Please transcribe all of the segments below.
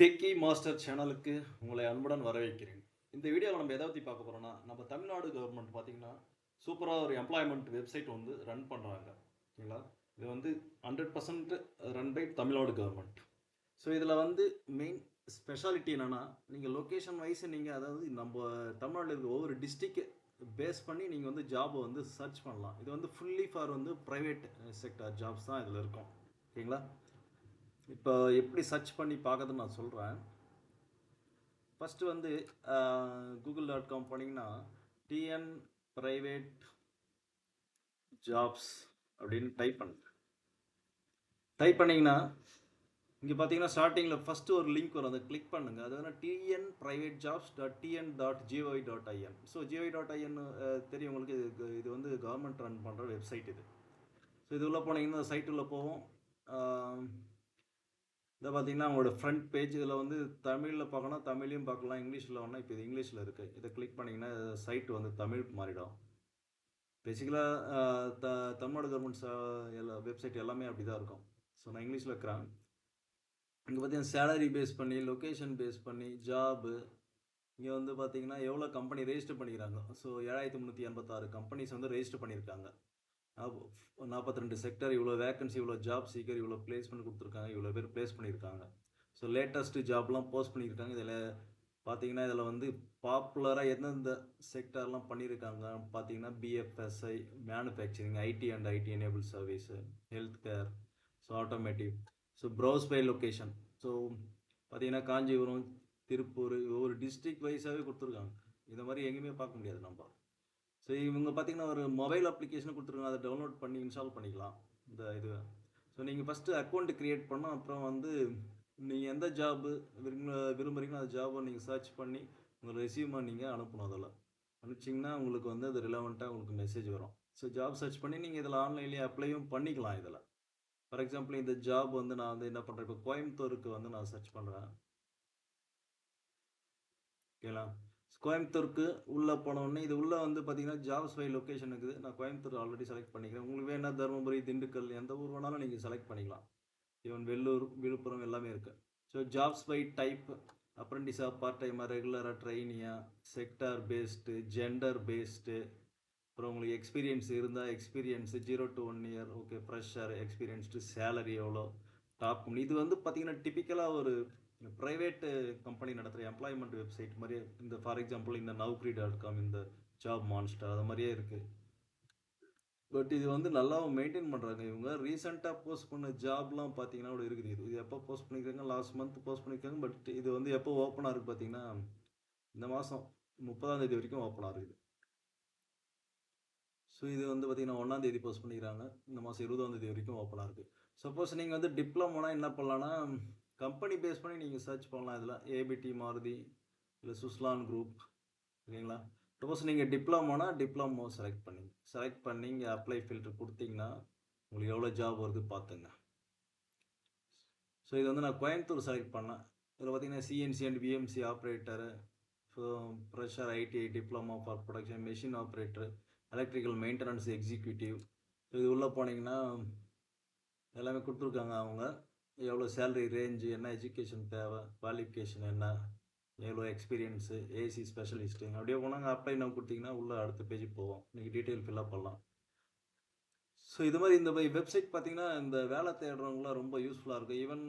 Techie master சேனலுக்கு உங்களை அன்புடன் வரவேற்கிறேன். இந்த வீடியோவில் நம்ம எதை பற்றி பார்க்க போகிறோம்னா நம்ம தமிழ்நாடு கவர்மெண்ட் பார்த்தீங்கன்னா சூப்பராக ஒரு எம்ப்ளாய்மெண்ட் வெப்சைட் வந்து ரன் பண்ணுறாங்க ஓகேங்களா இது வந்து hundred percent run by Tamil Nadu government so இதில் வந்து மெயின் ஸ்பெஷாலிட்டி என்னென்னா நீங்கள் லொக்கேஷன் வைஸ் நீங்கள் அதாவது நம்ம தமிழ்நாட்டில் இருக்க ஒவ்வொரு டிஸ்ட்ரிக்ட் பேஸ் பண்ணி நீங்கள் வந்து ஜாபை வந்து சர்ச் பண்ணலாம். இது வந்து ஃபுல்லி ஃபார் வந்து ப்ரைவேட் செக்டர் ஜாப்ஸ் தான் இதில் இருக்கும். ஓகேங்களா இப்போ எப்படி சர்ச் பண்ணி பார்க்கறதுன்னு நான் சொல்கிறேன் ஃபஸ்ட்டு வந்து கூகுள் டாட் காம் போனீங்கன்னா டிஎன் ப்ரைவேட் ஜாப்ஸ் அப்படின்னு டைப் பண்ணுங்க டைப் பண்ணிங்கன்னா இங்கே பார்த்தீங்கன்னா ஸ்டார்டிங்கில் ஃபஸ்ட்டு ஒரு லிங்க் வரும். அதை கிளிக் பண்ணுங்கள் அது வந்து TN private jobs dot TN dot GOI dot IN so GOI dot IN தெரியும் உங்களுக்கு. இது இது வந்து கவர்மெண்ட் ரன் பண்ணுற வெப்சைட் இது. ஸோ இது உள்ளே போனீங்கன்னா சைட் உள்ளே போவோம் இதை பார்த்தீங்கன்னா அவங்களோட ஃப்ரண்ட் பேஜ் இதில் வந்து தமிழில் பார்க்கணும் தமிழையும் பார்க்கலாம் இங்கிலீஷில் வேணால் இப்போ இது இங்கிலீஷில் இருக்குது இதை கிளிக் பண்ணிங்கன்னா சைட் வந்து தமிழ் மாறிடும். பேசிக்கலாக த தமிழ்நாடு கவர்மெண்ட் எல்லா வெப்சைட் எல்லாமே அப்படி தான் இருக்கும். ஸோ நான் இங்கிலீஷில் இருக்கிறேன். இங்கே பார்த்தீங்கன்னா சேலரி பேஸ் பண்ணி லொக்கேஷன் பேஸ் பண்ணி ஜாபு இங்கே வந்து பார்த்தீங்கன்னா எவ்வளோ கம்பெனி ரெஜிஸ்டர் பண்ணிக்கிறாங்க ஸோ ஏழாயிரத்தி முந்நூற்றி எண்பத்தாறு கம்பெனிஸ் வந்து ரெஜிஸ்டர் பண்ணியிருக்காங்க. நாற்பத்தி ரெண்டு செக்டர் இவ்வளோ வேகன்சி இவ்வளோ ஜாப் சீக்கர் இவ்வளோ பிளேஸ்மெண்ட் கொடுத்துருக்காங்க இவ்வளோ பேர் பிளேஸ் பண்ணியிருக்காங்க ஸோ லேட்டஸ்ட்டு ஜாப்லாம் போஸ்ட் பண்ணியிருக்காங்க இதில் பார்த்தீங்கன்னா இதில் வந்து பாப்புலராக எந்தெந்த செக்டர்லாம் பண்ணியிருக்காங்க பார்த்தீங்கன்னா BFSI manufacturing IT and IT enable service health care so automotive so browse by location so பார்த்தீங்கன்னா காஞ்சிபுரம் திருப்பூர் ஒவ்வொரு டிஸ்ட்ரிக்ட் வைஸாகவே கொடுத்துருக்காங்க. இந்த மாதிரி எங்கேயுமே பார்க்க முடியாது நம்ம. ஸோ இவங்க பார்த்தீங்கன்னா ஒரு மொபைல் அப்ளிகேஷன் கொடுத்துருக்காங்க. அதை டவுன்லோட் பண்ணி இன்ஸ்டால் பண்ணிக்கலாம். இந்த இது. ஸோ நீங்கள் ஃபஸ்ட்டு அக்கௌண்ட்டு க்ரியேட் பண்ணால் அப்புறம் வந்து நீங்கள் எந்த ஜாபு விரும்ப விரும்புகிறீங்களோ அந்த ஜாபை நீங்கள் சர்ச் பண்ணி உங்கள் ரெசியூமாக நீங்கள் அனுப்பணும் அதில். அனுப்பிச்சிங்கன்னா உங்களுக்கு வந்து அது ரிலவெண்ட்டாக உங்களுக்கு மெசேஜ் வரும். ஸோ ஜாப் சர்ச் பண்ணி நீங்கள் இதில் ஆன்லைன்லேயே அப்ளையும் பண்ணிக்கலாம் இதில். ஃபார் எக்ஸாம்பிள் இந்த ஜாப் வந்து நான் வந்து என்ன பண்ணுறேன் இப்போ கோயம்புத்தூருக்கு வந்து நான் சர்ச் பண்ணுறேன் ஓகேங்களா? கோயம்புத்தூருக்கு உள்ளே போனோடனே இது உள்ளே வந்து பார்த்தீங்கன்னா ஜாப்ஸ் ஃபை லொக்கேஷன் இருக்குது. நான் கோயம்புத்தூர் ஆல்ரெடி செலக்ட் பண்ணிக்கிறேன். உங்களுக்கு வேணால் தருமபுரி திண்டுக்கல் எந்த ஊர் வேணாலும் நீங்கள் செலக்ட் பண்ணிக்கலாம். ஈவன் வெள்ளூர் விழுப்புரம் எல்லாமே இருக்குது ஸோ ஜாப்ஸ் ஃபை டைப் அப்ரெண்டிஸாக பார்ட் டைமாக ரெகுலராக ட்ரைனியாக செக்டார் பேஸ்டு ஜெண்டர் பேஸ்டு அப்புறம் உங்களுக்கு எக்ஸ்பீரியன்ஸ் இருந்தால் experience zero to one year okay fresher experienced salary எவ்வளோ டாப் இது வந்து பார்த்திங்கன்னா டிப்பிக்கலாக ஒரு ப்ரைவேட்டு கம்பெனி நடத்துகிற எம்ப்ளாய்மெண்ட் வெப்சைட் மாதிரியே இந்த ஃபார் எக்ஸாம்பிள் இந்த நவ்க்ரி டாட் காம் இந்த ஜாப் மான்ஸ்டர் அது மாதிரியே இருக்குது பட் இது வந்து நல்லா மெயின்டைன் பண்ணுறாங்க இவங்க. ரீசெண்டாக போஸ்ட் பண்ண ஜாப்லாம் பார்த்தீங்கன்னா கூட இருக்குது. இது இது எப்போ போஸ்ட் பண்ணிக்கிறாங்க லாஸ்ட் மந்த் போஸ்ட் பண்ணிக்கிறாங்க பட் இது வந்து எப்போ ஓப்பனாக இருக்குது பார்த்தீங்கன்னா இந்த மாதம் முப்பதாம் தேதி வரைக்கும் ஓப்பனாக இருக்குது ஸோ இது வந்து பார்த்திங்கன்னா ஒன்றாம் தேதி போஸ்ட் பண்ணிக்கிறாங்க. இந்த மாதம் இருபதாம் தேதி வரைக்கும் ஓப்பனாக இருக்குது சப்போஸ் நீங்கள் வந்து டிப்ளமோனா என்ன பண்ணலான்னா கம்பெனி பேஸ் பண்ணி நீங்கள் சர்ச் பண்ணலாம் இதில். ஏபிடி மாருதி இல்லை சுஸ்லான் குரூப் ஓகேங்களா சப்போஸ் நீங்கள் டிப்ளமோனா டிப்ளமோ செலக்ட் பண்ணி செலக்ட் பண்ணி இங்கே அப்ளை ஃபில்டர் கொடுத்தீங்கன்னா உங்களுக்கு எவ்வளோ ஜாப் வருது பார்த்துங்க. ஸோ இது வந்து நான் கோயம்புத்தூர் செலக்ட் பண்ணேன். இதில் பார்த்தீங்கன்னா CNC and BMC operator so fresher ITI diploma for production machine operator electrical maintenance executive இது உள்ளே போனீங்கன்னா எல்லாமே கொடுத்துருக்காங்க அவங்க. எவ்வளோ சேலரி ரேஞ்சு என்ன எஜுகேஷன் தேவை குவாலிஃபிகேஷன் என்ன எவ்வளோ எக்ஸ்பீரியன்ஸு ஏசி ஸ்பெஷலிஸ்ட்டு அப்படியே போனாங்க அப்ளை நம்ம கொடுத்தீங்கன்னா உள்ளே அடுத்த பேஜ் போவோம். நீங்கள் டீட்டெயில் ஃபில்அப் பண்ணலாம். ஸோ இது மாதிரி இந்த வெப்சைட் பார்த்தீங்கன்னா இந்த வேலை தேடுறவங்களாம் ரொம்ப யூஸ்ஃபுல்லாக இருக்கும். ஈவன்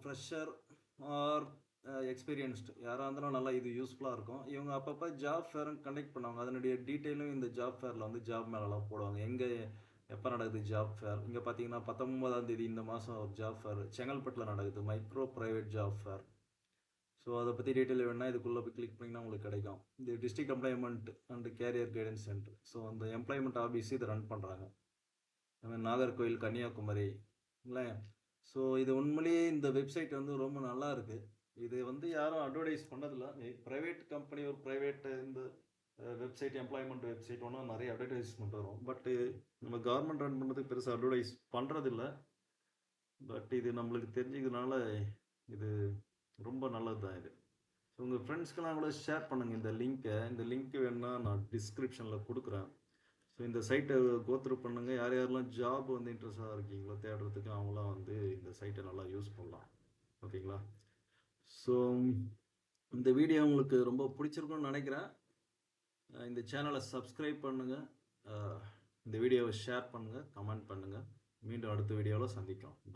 ஃப்ரெஷர் ஆர் எக்ஸ்பீரியன்ஸ்டு யாராக இருந்தாலும் நல்லா இது யூஸ்ஃபுல்லாக இருக்கும். இவங்க அப்பப்போ ஜாப் ஃபேரும் கண்டக்ட் பண்ணுவாங்க. அதனுடைய டீட்டெயிலும் இந்த ஜாப் ஃபேரில் வந்து ஜாப் மேலெலாம் போடுவாங்க. எங்கே எப்போ நடக்குது ஜாப் ஃபேர் இங்கே பார்த்தீங்கன்னா பத்தொன்பதாம் தேதி இந்த மாதம் ஒரு ஜாப் ஃபேர் செங்கல்பட்டில் நடக்குது micro private job fair so அதை பற்றி டீட்டெயில் வேணால் இதுக்குள்ளே போய் கிளிக் பண்ணிங்கன்னா உங்களுக்கு கிடைக்கும். இது district employment and career guidance centre so அந்த எம்ப்ளாய்மெண்ட் ஆஃபீஸ் இதை ரன் பண்ணுறாங்க நாகர்கோவில் கன்னியாகுமரி இல்லை? ஸோ இது உண்மையிலேயே இந்த வெப்சைட் வந்து ரொம்ப நல்லா இருக்குது இது வந்து யாரும் அட்வர்டைஸ் பண்ணதில்ல. ப்ரைவேட் கம்பெனி ஒரு ப்ரைவேட் இந்த வெப்சைட் எம்ப்ளாய்மெண்ட் வெப்சைட் ஒன்றும் நிறைய அட்வர்டைஸ்மெண்ட் வரும். பட்டு நம்ம கவர்மெண்ட் ரன் பண்ணுறதுக்கு பெருசாக அட்வர்டைஸ் பண்ணுறதில்ல பட் இது நம்மளுக்கு தெரிஞ்சுக்கிறதுனால இது ரொம்ப நல்லது தான் இது ஸோ உங்கள் ஃப்ரெண்ட்ஸ்க்கெல்லாம் கூட ஷேர் பண்ணுங்கள் இந்த லிங்க்கை இந்த லிங்க் வேணுன்னா நான் டிஸ்கிரிப்ஷனில் கொடுக்குறேன். ஸோ இந்த சைட்டை கோத்ரூ பண்ணுங்கள் யார் யாரெல்லாம் ஜாப் வந்து இன்ட்ரெஸ்டாக இருக்கீங்களோ தேடுறதுக்கு அவங்களாம் வந்து இந்த சைட்டை நல்லா யூஸ் பண்ணலாம். ஓகேங்களா ஸோ இந்த வீடியோ உங்களுக்கு ரொம்ப பிடிச்சிருக்கும்னு நினைக்கிறேன். இந்த சேனலை சப்ஸ்கிரைப் பண்ணுங்கள் இந்த வீடியோவை ஷேர் பண்ணுங்கள் கமெண்ட் பண்ணுங்கள் மீண்டும் அடுத்த வீடியோவில் சந்திக்கலாம். பாய்